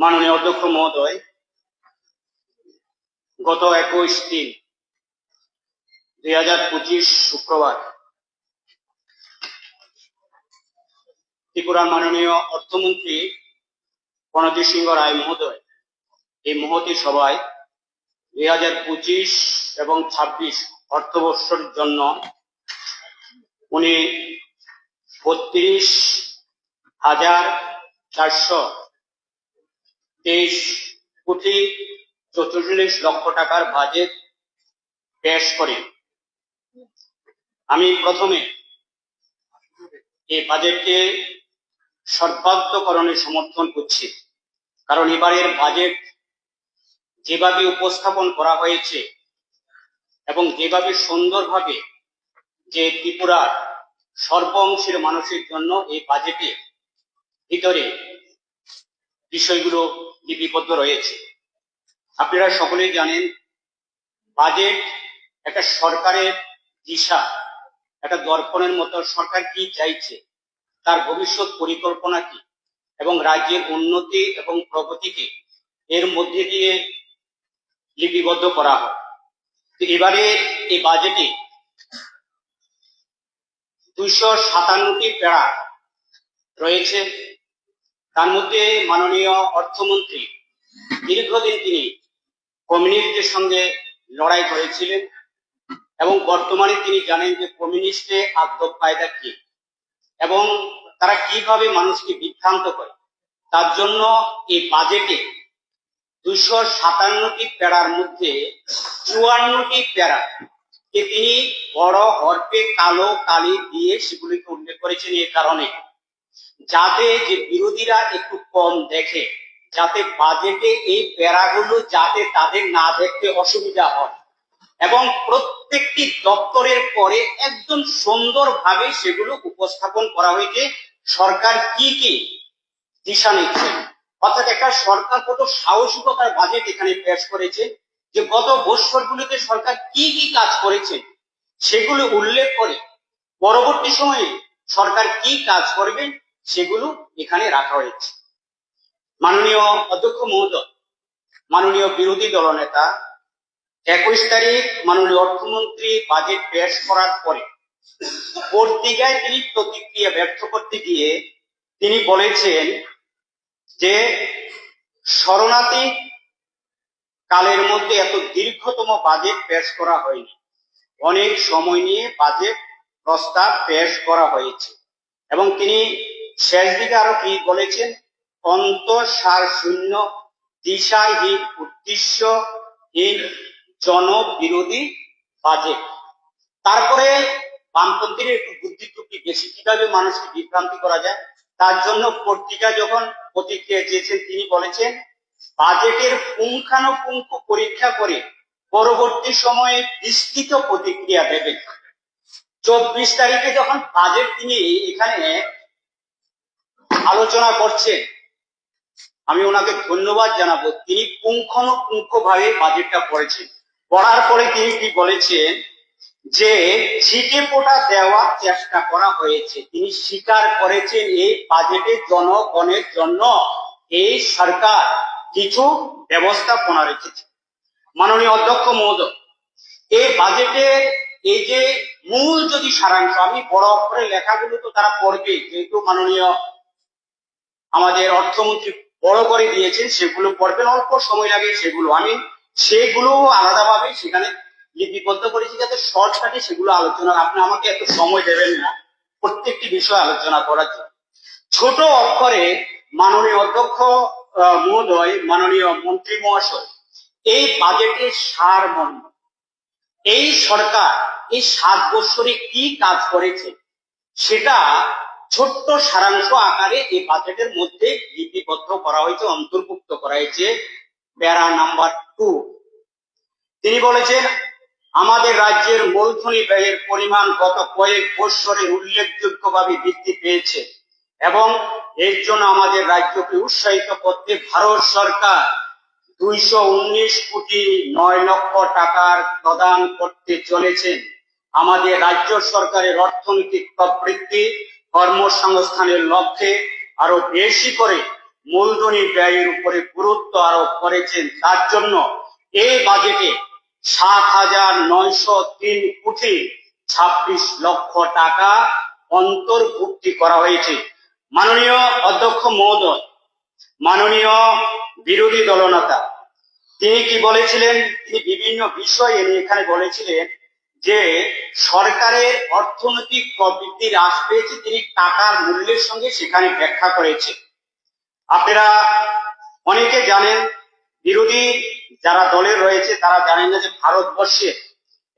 মাননীয় অধ্যক্ষ মহোদয়, গত একুশ তিন দুই হাজার পঁচিশ শুক্রবার ত্রিপুরার মাননীয় অর্থমন্ত্রী প্রণজিৎ সিংহ রায় মহোদয়, এই মহতি সভায় দুই হাজার পঁচিশ এবং ছাব্বিশ অর্থবর্ষের জন্য উনি বত্রিশ হাজার চারশো তেইশ কোটি চৌচল্লিশ লক্ষ টাকার বাজেট পেশ করে। আমি প্রথমে এই বাজেটকে সর্বান্তকরণে সমর্থন করছি। কারণ এবারের বাজেট যেভাবে উপস্থাপন করা হয়েছে এবং যেভাবে সুন্দরভাবে যে ত্রিপুরার সর্ব অংশের মানুষের জন্য এই বাজেটে ভিতরে বিষয়গুলো লিপিবদ্ধ রয়েছে। আপনারা সকলেই জানেন, বাজেট একটা সরকারের দিশা, একটা দর্পণের মতো সরকার কি চাইছে, তার ভবিষ্যৎ পরিকল্পনা কি, এবং রাজ্যের উন্নতি এবং প্রগতিকে এর মধ্যে দিয়ে লিপিবদ্ধ করা হয় তো এবারে এই বাজেটে দুইশো সাতান্নটি প্যারা রয়েছে। তার মধ্যে মাননীয় অর্থমন্ত্রী দীর্ঘদিন তিনি কমিউনিস্টদের সঙ্গে লড়াই করেছিলেন এবং বর্তমানে তিনি জানেন যে কমিউনিস্টে আদ্য ফায়দা কি এবং তারা কীভাবে মানুষকে বিভ্রান্ত করে। তার জন্য এই বাজেটে দুশো সাতান্নটি প্যারার মধ্যে চুয়ান্নটি প্যারা কে তিনি বড় হরপে কালো কালি দিয়ে সেগুলিকে উল্লেখ করেছেন এই কারণে। যাতে যে বিরোধীরা একটু কম দেখে, যাতে বাজেটে এই প্যারাগুলো যাতে তাদের না দেখতে অসুবিধা হয়। এবং প্রত্যেকটি দপ্তরের পরে একদম সুন্দরভাবে সেগুলো উপস্থাপন করা হয়েছে। সরকার কি কি দিশা নিচ্ছে? অর্থাৎ একটা সরকার কত সাহসিকতার বাজেট এখানে পেশ করেছে, যে গত বৎসরগুলিতে সরকার কি কি কাজ করেছে, সেগুলো উল্লেখ করে পরবর্তী সময়ে সরকার কি কাজ করবে সেগুলো এখানে রাখা হয়েছে। মাননীয় অধ্যক্ষ মহোদয়, মাননীয় বিরোধী দলনেতা একুশ তারিখ মাননীয় অর্থমন্ত্রী বাজেট পেশ করার পরে পত্রিকায় তিনি প্রতিক্রিয়া ব্যর্থ করতে গিয়ে তিনি বলেছেন যে শরণার্থী কালের মধ্যে এত দীর্ঘতম বাজেট পেশ করা হয়নি। অনেক সময় নিয়ে বাজেট প্রস্তাব পেশ করা হয়েছে। এবং তিনি শেষ দিকে আরও কি বলেছেন? অন্তঃসার শূন্য দিশাহীন উদ্দেশ্যহীন জনবিরোধী বাজেট। তারপরে বামপন্থীর একটু বুদ্ধি ত্রুটি বেশি। কীভাবে মানুষকে বিভ্রান্তি করা যায়? তার জন্য পত্রিকা যখন প্রতিক্রিয়া দিয়েছেন তিনি বলেছেন, বাজেটের পুঙ্খানুপুঙ্খ পরীক্ষা করে পরবর্তী সময়ে বিস্তৃত প্রতিক্রিয়া দেবেন। চব্বিশ তারিখে যখন বাজেট তিনি এখানে আলোচনা করছেন, আমি ওনাকে ধন্যবাদ জানাব। তিনি পুঙ্খানুপুঙ্খ ভাবে বাজেটটা পড়েছেন। পড়ার পরে তিনি কি বলেছেন যে, ছিটে পোটা দেওয়ার চেষ্টা করা হয়েছে। তিনি স্বীকার করেছেন এই বাজেটে জনগণের জন্য এই সরকার কিছু ব্যবস্থাপনা রেখেছে। মাননীয় অধ্যক্ষ মহোদয়, এই বাজেটের এই যে মূল যদি সারাংশ, আমি বড় অক্ষরে লেখাগুলো তো তারা পড়বে, যেহেতু মাননীয় আমাদের অর্থমন্ত্রী বড় করে দিয়েছেন, সেগুলো পড়বেন, অল্প সময় লাগে সেগুলো। আমি সেগুলো আলাদাভাবে সেখানে লিপিবদ্ধ করেছি যাতে শর্টকাটে সেগুলো আলোচনা, আপনি আমাকে এত সময় দেবেন না, প্রত্যেকটি বিষয় আলোচনা করার জন্য। ছোট অক্ষরে মাননীয় অধ্যক্ষ মহোদয়, মাননীয় মন্ত্রী মহাশয়, এই বাজেটের সার মর্ম এই সরকার এই সাত বছরে কি কাজ করেছে? সেটা ছোট্ট সারাংশ আকারে এই বাজেটের মধ্যে লিপিবদ্ধ করা হয়েছে, অন্তর্ভুক্ত করা হয়েছে। প্যারা নাম্বার টু। তিনি বলেছেন, আমাদের রাজ্যের মূলধনী ব্যয়ের পরিমাণ গত কয়েক বৎসরে উল্লেখযোগ্যভাবে বৃদ্ধি পেয়েছে এবং এর জন্য আমাদের রাজ্যকে উৎসাহিত করতে ভারত সরকার দুইশো উনিশ কোটি নয় লক্ষ টাকার প্রদান করতে চলেছেন। আমাদের রাজ্য সরকারের অর্থনৈতিক প্রবৃত্তি, কর্মসংস্থানের লক্ষ্যে আরও বেশি করে মূলধনী ব্যয়ের উপরে গুরুত্ব আরোপ করেছেন। তার জন্য এই বাজেটে সাত হাজার নয়শো তিন কোটি ছাব্বিশ লক্ষ টাকা অন্তর্ভুক্তি করা হয়েছে। মাননীয় অধ্যক্ষ মহোদয়, মাননীয় বিরোধী দলনেতা, তিনি কি বলেছিলেন? তিনি বিভিন্ন বিষয় এনে এখানে বলেছিলেন যে সরকারের অর্থনৈতিক প্রবৃদ্ধি হ্রাস পেয়েছে, তিনি টাকার মূল্যের সঙ্গে সেখানে ব্যাখ্যা করেছে আপনারা অনেকে জানেন, বিরোধী যারা দলের রয়েছে, তারা জানেন না যে ভারতবর্ষে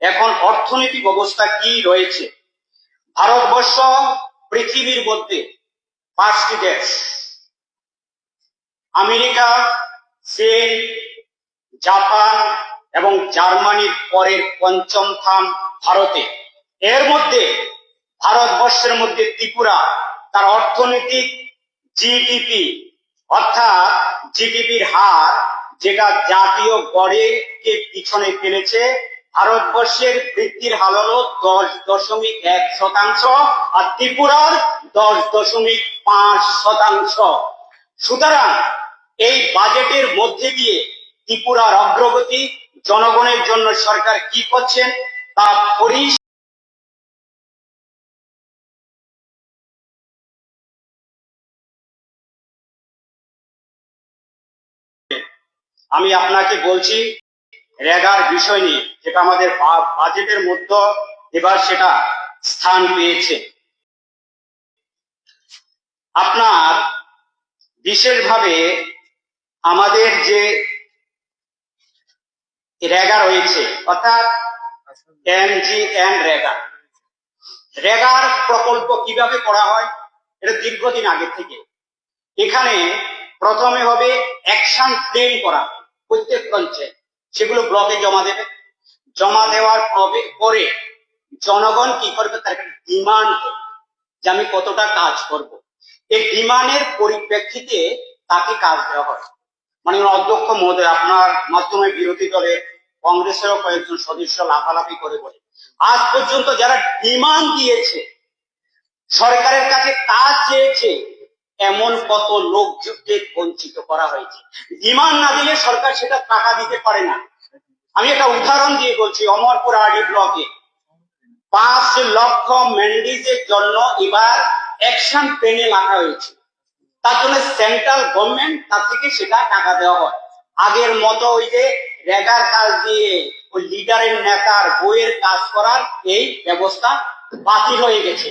এখন অর্থনৈতিক অবস্থা কি রয়েছে। ভারতবর্ষ পৃথিবীর মধ্যে পাঁচটি দেশ। আমেরিকা, চীন, জাপান এবং জার্মানির পরের পঞ্চম স্থান ভারতে। এর মধ্যে ভারতবর্ষের মধ্যে ত্রিপুরা, তার অর্থনৈতিক জিডিপি অর্থাৎ জিডিপির হার যেটা জাতীয় গড়েকে পিছনে ফেলেছে, ভারতবর্ষের বৃদ্ধির হার হলো দশ দশমিক এক শতাংশ আর ত্রিপুরার দশ দশমিক পাঁচ শতাংশ। সুতরাং এই বাজেটের মধ্যে দিয়ে ত্রিপুরার অগ্রগতি জনগণের জন্য সরকার কি করছেন তা পরিষ্কার আমি আপনাকে বলছি, রেগার বিষয় নিয়ে, যেটা আমাদের বাজেটের মধ্যে এবার সেটা স্থান পেয়েছে। আপনার, বিশেষভাবে আমাদের যে রেগা রয়েছে, অর্থাৎ এনজিএন রেগা। রেগার প্রকল্প কীভাবে করা হয়, এটা দীর্ঘদিন আগে থেকে। এখানে প্রথমে হবে অ্যাকশন প্লেন করা, প্রত্যেক পঞ্চায়েত। সেগুলো ব্লকে জমা দেবে। জমা দেওয়ার পরে জনগণ কি করবে, তার একটা ডিমান্ড যে আমি কতটা কাজ করব। এই ডিমান্ডের পরিপ্রেক্ষিতে তাকে কাজ দেওয়া হয়। মানে অধ্যক্ষ মহোদয়, আপনার মাধ্যমে বিরোধী দলের কংগ্রেসেরও কয়েকজন সদস্য লাফালাফি করে বলে। আজ পর্যন্ত যারা ডিমান্ড দিয়েছে, সরকারের কাছে কাজ চেয়েছে, এমন কত লোককে বঞ্চিত করা হয়েছে। ডিমান্ড না দিলে সরকার সেটা টাকা দিতে পারে না। আমি একটা উদাহরণ দিয়ে বলছি অমরপুর আড়ি ব্লকে। পাঁচ লক্ষ ম্যান্ডিজের জন্য এবার অ্যাকশন প্লেনে রাখা হয়েছে। তার জন্য সেন্ট্রাল গভর্নমেন্ট তার থেকে সেটা টাকা দেওয়া হয়। আগের মতো ওই যে রেগার কাজ দিয়ে ওই লিডারের নেতার বইয়ের কাজ করার এই ব্যবস্থা বাতিল হয়ে গেছে।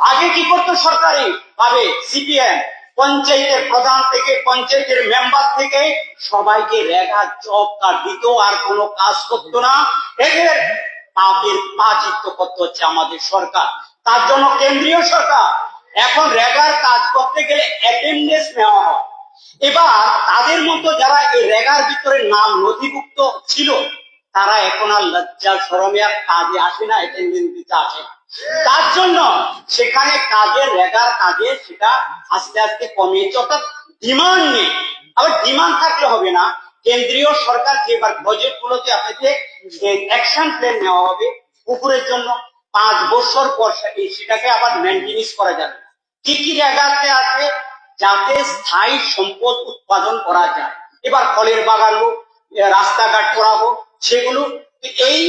আগে কি করতো সরকারি ভাবে? সিপিএম, পঞ্চায়েতের প্রধান থেকে, পঞ্চায়েতের মেম্বার থেকে সবাইকে রেগা জব কার্ড দিত, আর কোনো কাজ করতো না। এদের পাপের পাচিত্য করতে হচ্ছে আমাদের সরকার। তার জন্য কেন্দ্রীয় সরকার। এখন রেগার কাজ করতে গেলে অ্যাটেন্ডেন্স নেওয়া হয়। এবার তাদের মতো যারা এই রেগার ভিতরে নাম নথিভুক্ত ছিল, তারা এখন আর লজ্জা সরমে আর কাজে আসে না অ্যাটেন্ডেন্স আসে তার জন্য সেখানে কাজের, রেগার কাজে সেটা আস্তে আস্তে কমিয়েছে অর্থাৎ ডিমান্ড নেই। আবার ডিমান্ড থাকলে হবে না। কেন্দ্রীয় সরকার যে এবার বাজেট গুলোতে আপনাকে অ্যাকশন প্ল্যান নেওয়া হবে পুকুরের জন্য পাঁচ বছর পর সেটাকে আবার মেনটেনেন্স করা যাবে। কি কি জায়গাতে আছে? যাতে স্থায়ী সম্পদ উৎপাদন করা যায়। এবার ফলের বাগান হোক রাস্তাঘাট করা হোক, সেগুলো এই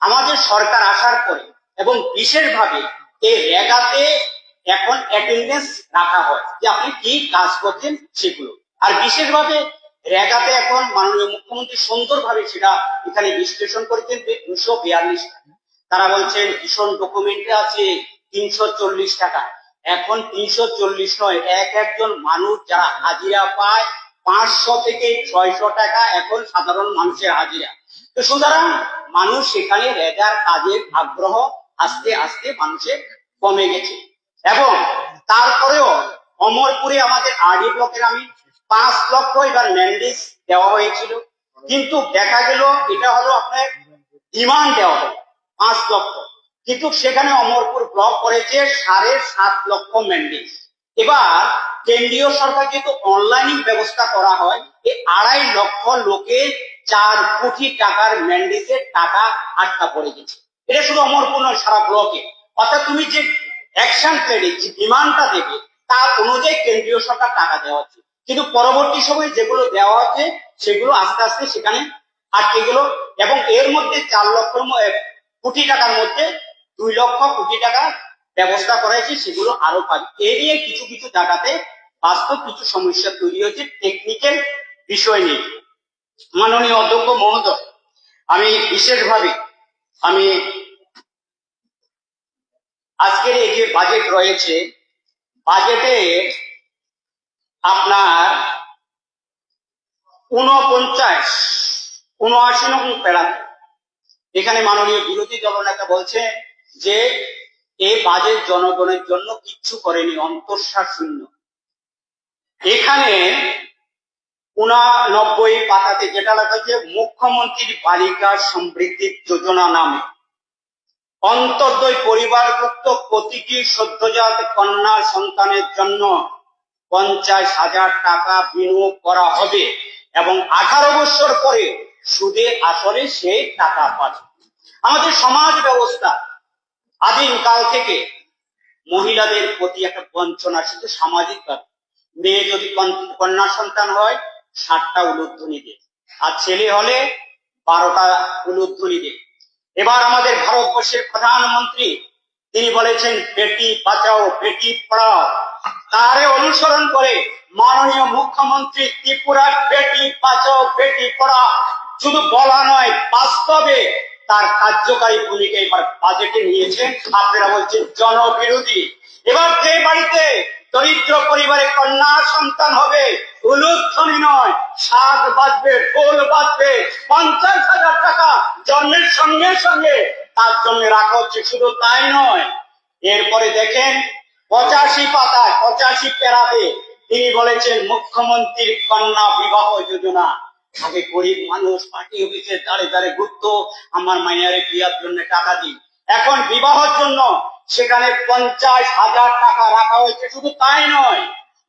আমাদের সরকার আসার পরে এবং বিশেষভাবে এই রেগাতে এখন অ্যাটেন্ডেন্স রাখা হয় যে আপনি কি কাজ করছেন সেগুলো। আর বিশেষভাবে রেগাতে এখন মাননীয় মুখ্যমন্ত্রী সুন্দরভাবে সেটা এখানে বিশ্লেষণ করেছেন দুশো বিয়াল্লিশ তারা বলছেন ভীষণ ডকুমেন্টে আছে তিনশো চল্লিশ টাকা। এখন তিনশো চল্লিশ নয়, এক একজন মানুষ যারা হাজিরা পায় পাঁচশো থেকে ছয়শো টাকা এখন সাধারণ মানুষের হাজিরা। তো সুতরাং মানুষ সেখানে রেগার কাজের আগ্রহ আস্তে আস্তে মানুষের কমে গেছে। এবং তারপরেও অমরপুরে আমাদের আরডি ব্লকের আমি পাঁচ লক্ষ এবার ম্যান্ডেজ দেওয়া হয়েছিল। কিন্তু দেখা গেল এটা হলো আপনার ডিমান্ড দেওয়া হলো, পাঁচ লক্ষ। কিন্তু সেখানে অমরপুর ব্লক করেছে সাড়ে সাত লক্ষ ম্যান্ডেজ এবার কেন্দ্রীয় সরকার যেহেতু অনলাইনিং ব্যবস্থা করা হয়, এই আড়াই লক্ষ লোকে চার কোটি টাকার ম্যান্ডেজের টাকা আটকা পড়ে গেছে। এটা শুধু অমরপুর নয়, সারা ব্লকে। অর্থাৎ তুমি যে অ্যাকশন প্লেনে যে ডিমান্ডটা দেবে, তার অনুযায়ী কেন্দ্রীয় সরকার টাকা দেওয়া হচ্ছে। কিন্তু পরবর্তী সময়ে যেগুলো দেওয়া হচ্ছে, সেগুলো আস্তে আস্তে সেখানে আটকে গেল এবং এর মধ্যে চার লক্ষ কোটি টাকার মধ্যে দুই লক্ষ কোটি টাকা ব্যবস্থা করা হয়েছে সেগুলো আরও পাবে। এ নিয়ে কিছু কিছু জায়গাতে বাস্তব কিছু সমস্যা তৈরি হয়েছে টেকনিক্যাল বিষয় নিয়ে। মাননীয় অধ্যক্ষ মহোদয়, আমি বিশেষভাবে, আমি আজকের এই যে বাজেট রয়েছে বাজেটে আপনার উনপঞ্চাশ উনআশি নম্বর প্যারাতে এখানে মাননীয় বিরোধী দলনেতা বলছে যে এই বাজেট জনগণের জন্য কিচ্ছু করেনি, অন্তঃসার শূন্য। এখানে উনানব্বই পাতাতে যেটা লেখা হচ্ছে মুখ্যমন্ত্রীর বালিকা সমৃদ্ধি যোজনা নামে। অন্তর্দয় পরিবারভুক্ত প্রতিটি সদ্যজাত কন্যা সন্তানের জন্য পঞ্চাশ হাজার টাকা বিনিয়োগ করা হবে এবং আঠারো বছর পরে সুদে আসলে সে টাকা পাবে। আমাদের সমাজ ব্যবস্থা আদিম কাল থেকে মহিলাদের প্রতি একটা বঞ্চনা শুধু সামাজিক ভাবে মেয়ে যদি কন্যা সন্তান হয়, ষাটটা উলুধ্বনি দেয় আর ছেলে হলে বারোটা উলুধ্বনি দেয় এবার আমাদের ভারতবর্ষের প্রধানমন্ত্রী, তিনি বলেছেন, বেটি বাঁচাও, বেটি পড়াও। তারে অনুসরণ করে মাননীয় মুখ্যমন্ত্রী ত্রিপুরার, বেটি বাঁচাও, বেটি পড়া শুধু বলা নয়, বাস্তবে তার কার্যকারী ভূমিকা এবার বাজেটে নিয়েছেন আপনারা বলছেন জনবিরোধী। এবার যে বাড়িতে দরিদ্র পরিবারে কন্যা সন্তান হবে উলুধ্বনি নয় ঢোল পঞ্চাশ হাজার টাকা জন্মের সঙ্গে সঙ্গে তার জন্য রাখা হচ্ছে। শুধু তাই নয়, এরপরে দেখেন পঁচাশি পাতায়, পঁচাশি পেরাতে তিনি বলেছেন, মুখ্যমন্ত্রীর কন্যা বিবাহ যোজনা। আগে গরিব মানুষ পার্টি অফিসে দাঁড়ে দাঁড়ে ঘুরতো, আমার মাইয়ারে বিয়ার জন্য টাকা দিন এখন বিবাহের জন্য সেখানে পঞ্চাশ হাজার টাকা রাখা হয়েছে, শুধু তাই নয়,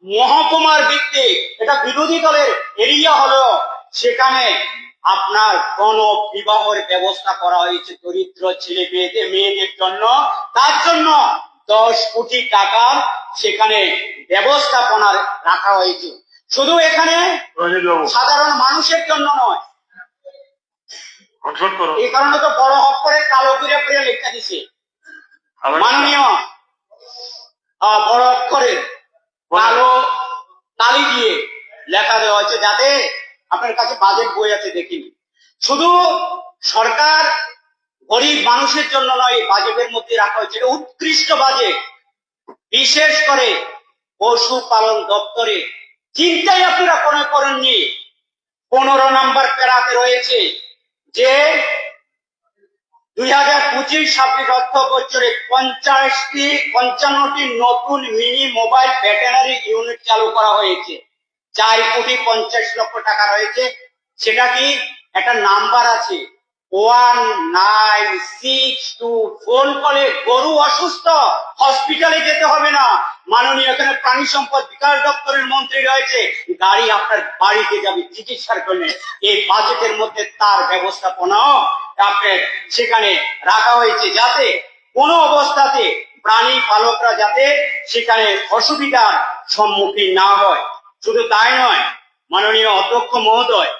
মহকুমার ভিত্তিক এটা বিরোধী দলের এরিয়া হলো, সেখানে আপনার কোন বিবাহের ব্যবস্থা করা হয়েছে দরিদ্র ছেলে মেয়েদের মেয়েদের জন্য। তার জন্য দশ কোটি টাকা সেখানে ব্যবস্থাপনা রাখা হয়েছে। শুধু এখানে সাধারণ মানুষের জন্য নয়। এই কারণে তো বড় অক্ষরে কালো করে করে লেখা দিছে। মাননীয় বড় অক্ষরে কালো কালি দিয়ে লেখা দেওয়া হয়েছে যাতে আপনার কাছে বাজেট বই আছে দেখিনি। শুধু সরকার গরিব মানুষের জন্য নয় বাজেটের মধ্যে রাখা হয়েছে। উৎকৃষ্ট বাজেট। বিশেষ করে পশুপালন দপ্তরে চিন্তাই আপনারা কোনো করেননি। পনেরো নম্বর প্যারাতে রয়েছে যে দুই হাজার পঁচিশ ছাব্বিশ অর্থ বছরে পঞ্চাশটি, পঞ্চান্নটি নতুন মিনি মোবাইল ভেটেনারি ইউনিট চালু করা হয়েছে। চার কোটি পঞ্চাশ লক্ষ টাকা রয়েছে। সেটা কি একটা নাম্বার আছে? One nine six two phone করে গরু অসুস্থ হসপিটালে যেতে হবে না। মাননীয় এখানে প্রাণী সম্পদ বিকাশ দপ্তরের মন্ত্রী রয়েছে, গাড়ি আপনার বাড়িতে যাবে চিকিৎসার জন্য। এই বাজেটের মধ্যে তার ব্যবস্থাপনাও আপনার সেখানে রাখা হয়েছে যাতে কোনো অবস্থাতে প্রাণী পালকরা যাতে সেখানে অসুবিধার সম্মুখীন না হয়। শুধু তাই নয়, মাননীয় অধ্যক্ষ মহোদয়